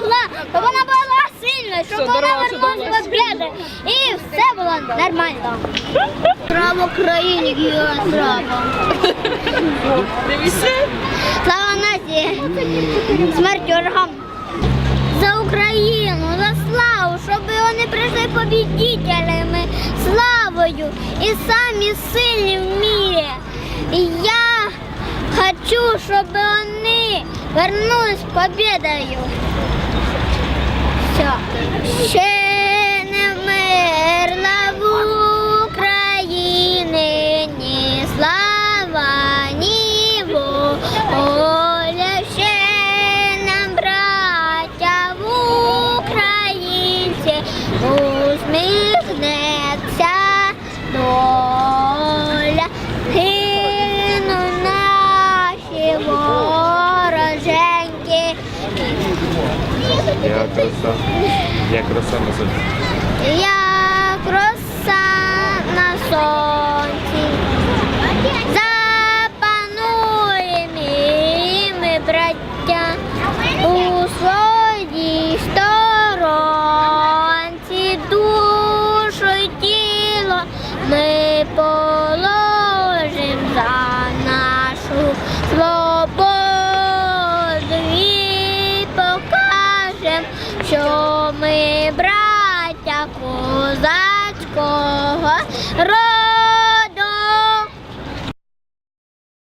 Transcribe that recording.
могла, щоб вона була сильна, щоб вона вернулась дорога. І все було нормально. Право країні, слава. Слава нації, смерть ворогам. За Україну, за славу, щоб вони прийшли побідителями, славою і самі сильні в мірі. І я хочу, щоб вони вернулись победою. Ще не вмерла в Україні ні слава, ні воля. Ще нам, браття в українці, усміхнеться. Я краса. Я краса на сонці. Як роса на сонці, запануємо і браття, у своїй сторонці душу й тіло ми положим що ми браття козацького роду.